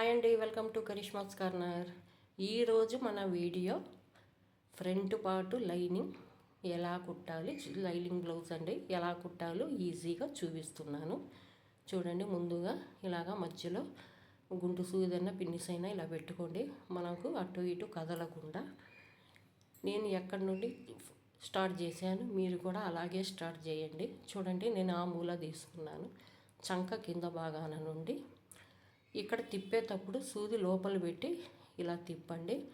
Hi అండి welcome to Karishma's corner. ఈరోజు మన వీడియో ఫ్రంట్ పాటు లైనింగ్ ఎలా కుట్టాలి లైనింగ్ బ్లౌజ్ అండి ఎలా కుట్టాలో ఈజీగా చూపిస్తున్నాను. చూడండి ముందుగా ఇలాగా మధ్యలో గుంటు సూదైనా అయినా ఇలా పెట్టుకోండి. మనకు అటు ఇటు కదలకుండా నేను ఎక్కడి నుండి స్టార్ట్ చేశాను మీరు కూడా అలాగే స్టార్ట్ చేయండి. చూడండి నేను ఆ మూల తీసుకున్నాను. చంక కింద భాగాన నుండి ఇక్కడ తిప్పేటప్పుడు సూది లోపల పెట్టి ఇలా తిప్పండి.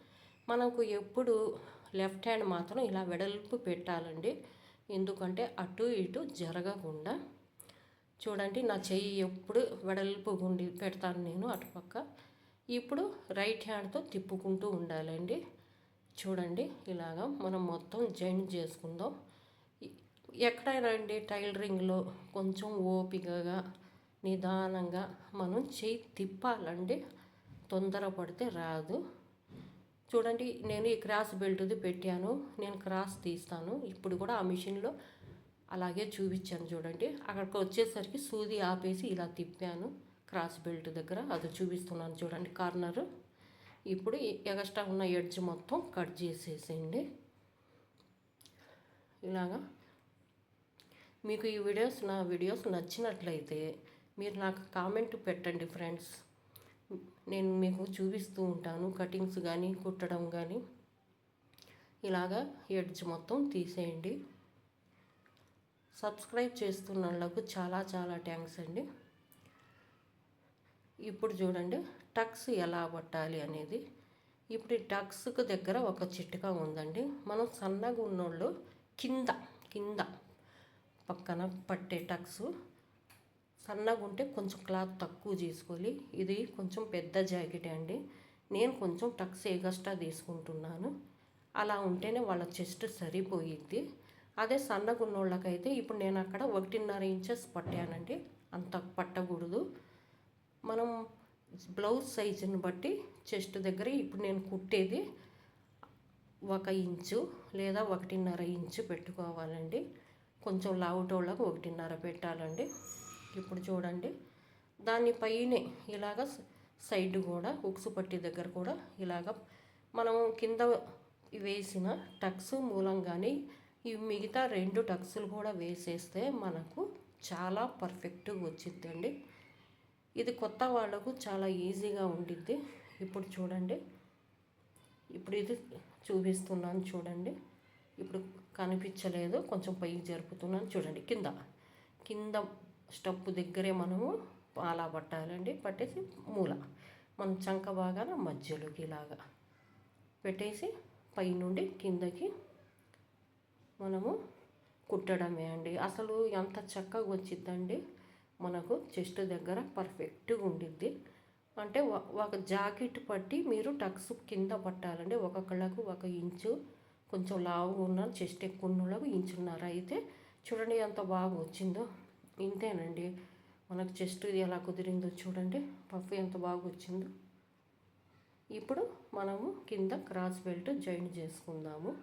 మనకు ఎప్పుడు లెఫ్ట్ హ్యాండ్ మాత్రం ఇలా వెడల్పు పెట్టాలండి. ఎందుకంటే అటు ఇటు జరగకుండా. చూడండి నా చెయ్యి ఎప్పుడు వెడల్పు గుండి పెడతాను నేను అటుపక్క ఇప్పుడు రైట్ హ్యాండ్తో తిప్పుకుంటూ ఉండాలండి. చూడండి ఇలాగా మనం మొత్తం జాయింట్ చేసుకుందాం. ఎక్కడైనా అండి టైలరింగ్లో కొంచెం ఓపికగా నిదానంగా మనం చేయి తిప్పాలండి తొందరపడితే రాదు. చూడండి నేను ఈ క్రాస్ బెల్ట్ది పెట్టాను నేను క్రాస్ తీస్తాను. ఇప్పుడు కూడా ఆ మిషన్లో అలాగే చూపించాను చూడండి. అక్కడికి వచ్చేసరికి సూది ఆపేసి ఇలా తిప్పాను క్రాస్ బెల్ట్ దగ్గర. అది చూపిస్తున్నాను చూడండి కార్నరు. ఇప్పుడు ఎగస్ట్రా ఉన్న ఎడ్జ్ మొత్తం కట్ చేసేసేయండి. ఇలాగా. మీకు ఈ వీడియోస్ నా వీడియోస్ నచ్చినట్లయితే మీరు నాకు కామెంట్ పెట్టండి ఫ్రెండ్స్. నేను మీకు చూపిస్తూ ఉంటాను కటింగ్స్ కానీ కుట్టడం కానీ ఇలాగా ఎడ్జ్ మొత్తం తీసేయండి. సబ్స్క్రైబ్ చేస్తున్న వాళ్ళకు చాలా చాలా థ్యాంక్స్ అండి. ఇప్పుడు చూడండి టక్స్ ఎలా పట్టాలి అనేది. ఇప్పుడు ఈ టక్స్కు దగ్గర ఒక చిట్కా ఉందండి. మనం సన్నగా ఉన్నోళ్ళు కింద కింద పక్కన పట్టే టక్స్. సన్నగా ఉంటే కొంచెం క్లాత్ తక్కువ తీసుకోవాలి ఇది కొంచెం పెద్ద జాకెట్ అండి. నేను కొంచెం టక్స్ ఎగస్ట్రా తీసుకుంటున్నాను. అలా ఉంటేనే వాళ్ళ చెస్ట్ సరిపోయిద్ది. అదే సన్నగా ఉన్నోళ్ళకైతే ఇప్పుడు నేను అక్కడ ఒకటిన్నర ఇంచెస్ పట్టానండి. అంత పట్టకూడదు. మనం బ్లౌజ్ సైజుని బట్టి చెస్ట్ దగ్గర ఇప్పుడు నేను కుట్టేది ఒక ఇంచు లేదా ఒకటిన్నర ఇంచు పెట్టుకోవాలండి. కొంచెం లావుటోళ్ళకు ఒకటిన్నర పెట్టాలండి. ఇప్పుడు చూడండి. దాని పైనే ఇలాగ సైడ్ కూడా ఉక్సు పట్టి దగ్గర కూడా ఇలాగ మనం కింద వేసిన టక్స్ మూలంగానే ఈ మిగతా రెండు టక్స్లు కూడా వేసేస్తే మనకు చాలా పర్ఫెక్ట్గా వచ్చిద్దండి. ఇది కొత్త వాళ్ళకు చాలా ఈజీగా ఉండిద్ది. ఇప్పుడు చూడండి. ఇప్పుడు ఇది చూపిస్తున్నాను చూడండి. ఇప్పుడు కనిపించలేదు. కొంచెం పైకి జరుపుతున్నాను చూడండి. కింద. కింద స్టప్పు దగ్గరే మనము అలా పట్టాలండి. పట్టేసి మూల. మనం చంక బాగాన మధ్యలోకి ఇలాగా పెట్టేసి పైనుండి కిందకి మనము కుట్టడమే అండి. అసలు ఎంత చక్కగా వచ్చిద్దండి. మనకు చెస్ట్ దగ్గర పర్ఫెక్ట్గా ఉండిద్ది. అంటే ఒక జాకెట్ పట్టి మీరు టక్స్ కింద పట్టాలండి. ఒక్కొక్కళ్ళకు ఒక ఇంచు కొంచెం లావు ఉన్న చెస్ట్ ఎక్కువ ఉన్న ఇంచున్నర అయితే చూడండి ఎంత బాగా వచ్చిందో. ఇంతేనండి మనకు చెస్ట్ ఇది ఎలా కుదిరిందో చూడండి. పఫ్ ఎంత బాగా వచ్చిందో. ఇప్పుడు మనము కింద క్రాస్ బెల్ట్ జాయిన్ చేసుకుందాము.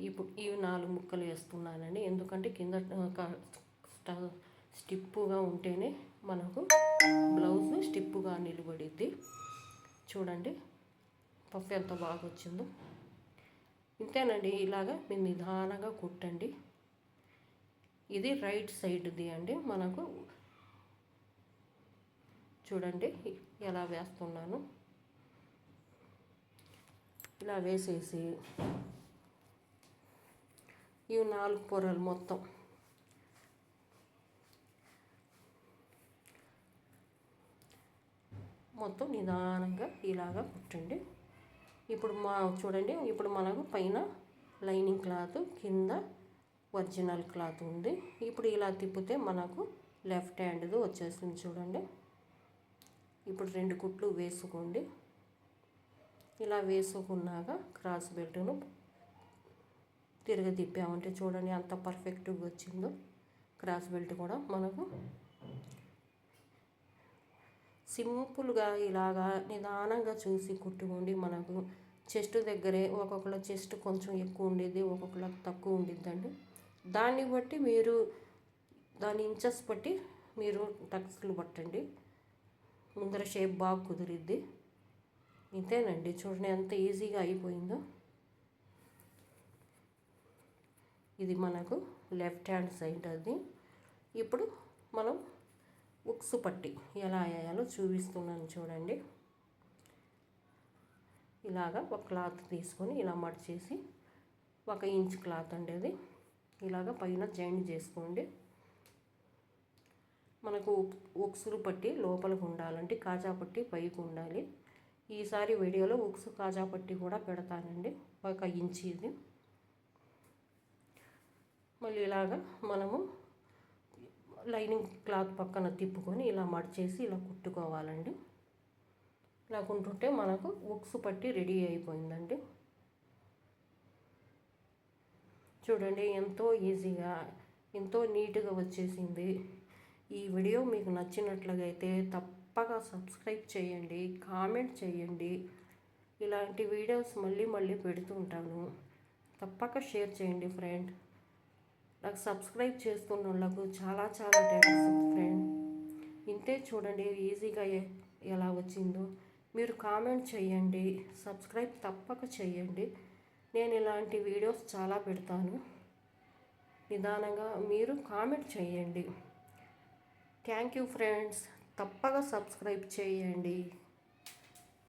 ఇప్పుడు ఇవి నాలుగు ముక్కలు వేస్తున్నానండి. ఎందుకంటే కింద స్టిప్పుగా ఉంటేనే మనకు బ్లౌజ్ స్టిప్పుగా నిలబడిద్ది. చూడండి. పఫ్ ఎంత బాగా వచ్చిందో. ఇంతేనండి. ఇలాగా మీరు నిదానంగా కుట్టండి. ఇది రైట్ సైడ్ది అండి. మనకు చూడండి ఎలా వేస్తున్నాను. ఇలా వేసేసి ఇవి నాలుగు పొరలు మొత్తం మొత్తం నిదానంగా ఇలాగా కుట్టండి. ఇప్పుడు మా చూడండి ఇప్పుడు మనకు పైన లైనింగ్ క్లాత్ కింద ఒరిజినల్ క్లాత్ ఉంది. ఇప్పుడు ఇలా తిప్పితే మనకు లెఫ్ట్ హ్యాండ్ది వచ్చేస్తుంది చూడండి. ఇప్పుడు రెండు కుట్లు వేసుకోండి. ఇలా వేసుకున్నాక క్రాస్ బెల్ట్ను తిరగ తిప్పామంటే చూడండి అంత పర్ఫెక్ట్గా వచ్చిందో. క్రాస్ బెల్ట్ కూడా మనకు సింపుల్గా ఇలాగా నిదానంగా చూసి కుట్టుకోండి. మనకు చెస్ట్ దగ్గరే ఒక్కొక్కళ్ళ చెస్ట్ కొంచెం ఎక్కువ ఉండేది ఒక్కొక్కళ్ళకి తక్కువ ఉండిద్దండి దాన్ని బట్టి మీరు దాని ఇంచెస్ బట్టి మీరు టక్స్లు పట్టండి. ముందర షేప్ బాగా కుదిరిద్ది. ఇంతేనండి చూడండి ఎంత ఈజీగా అయిపోయిందో. ఇది మనకు లెఫ్ట్ హ్యాండ్ సైడ్ అది. ఇప్పుడు మనం ఉక్స్ పట్టి ఎలా అయ్యాలో చూపిస్తున్నాను చూడండి. ఇలాగా ఒక క్లాత్ తీసుకొని ఇలా మడిచేసి ఒక ఇంచ్ క్లాత్ అండి అది. ఇలాగ పైన జాయింట్ చేసుకోండి. మనకు ఉక్సులు పట్టి లోపలికి ఉండాలంటే కాజా పట్టి పైకి ఉండాలి. ఈసారి వీడియోలో ఉక్సు కాజా పట్టి కూడా పెడతానండి ఒక ఇంచ్ ఇది. మళ్ళీ ఇలాగా మనము లైనింగ్ క్లాత్ పక్కన తిప్పుకొని ఇలా మడిచేసి ఇలా కుట్టుకోవాలండి. ఇలా కుంటుంటే మనకు ఉక్సు పట్టి రెడీ అయిపోయిందండి. చూడండి ఎంతో ఈజీగా ఎంతో నీట్గా వచ్చేసింది. ఈ వీడియో మీకు నచ్చినట్లుగా అయితే తప్పక సబ్స్క్రైబ్ చేయండి కామెంట్ చేయండి. ఇలాంటి వీడియోస్ మళ్ళీ మళ్ళీ పెడుతూ ఉంటాను. తప్పక షేర్ చేయండి ఫ్రెండ్. నాకు సబ్స్క్రైబ్ చేస్తున్న వాళ్ళకు చాలా చాలా థ్యాంక్స్ ఫ్రెండ్. ఇంతే చూడండి ఈజీగా ఎలా వచ్చిందో. మీరు కామెంట్ చేయండి సబ్స్క్రైబ్ తప్పక చేయండి. నేను ఇలాంటి వీడియోస్ చాలా పెడతాను. నిదానంగా మీరు కామెంట్ చేయండి. Thank you friends. తప్పగా సబ్స్క్రైబ్ చేయండి.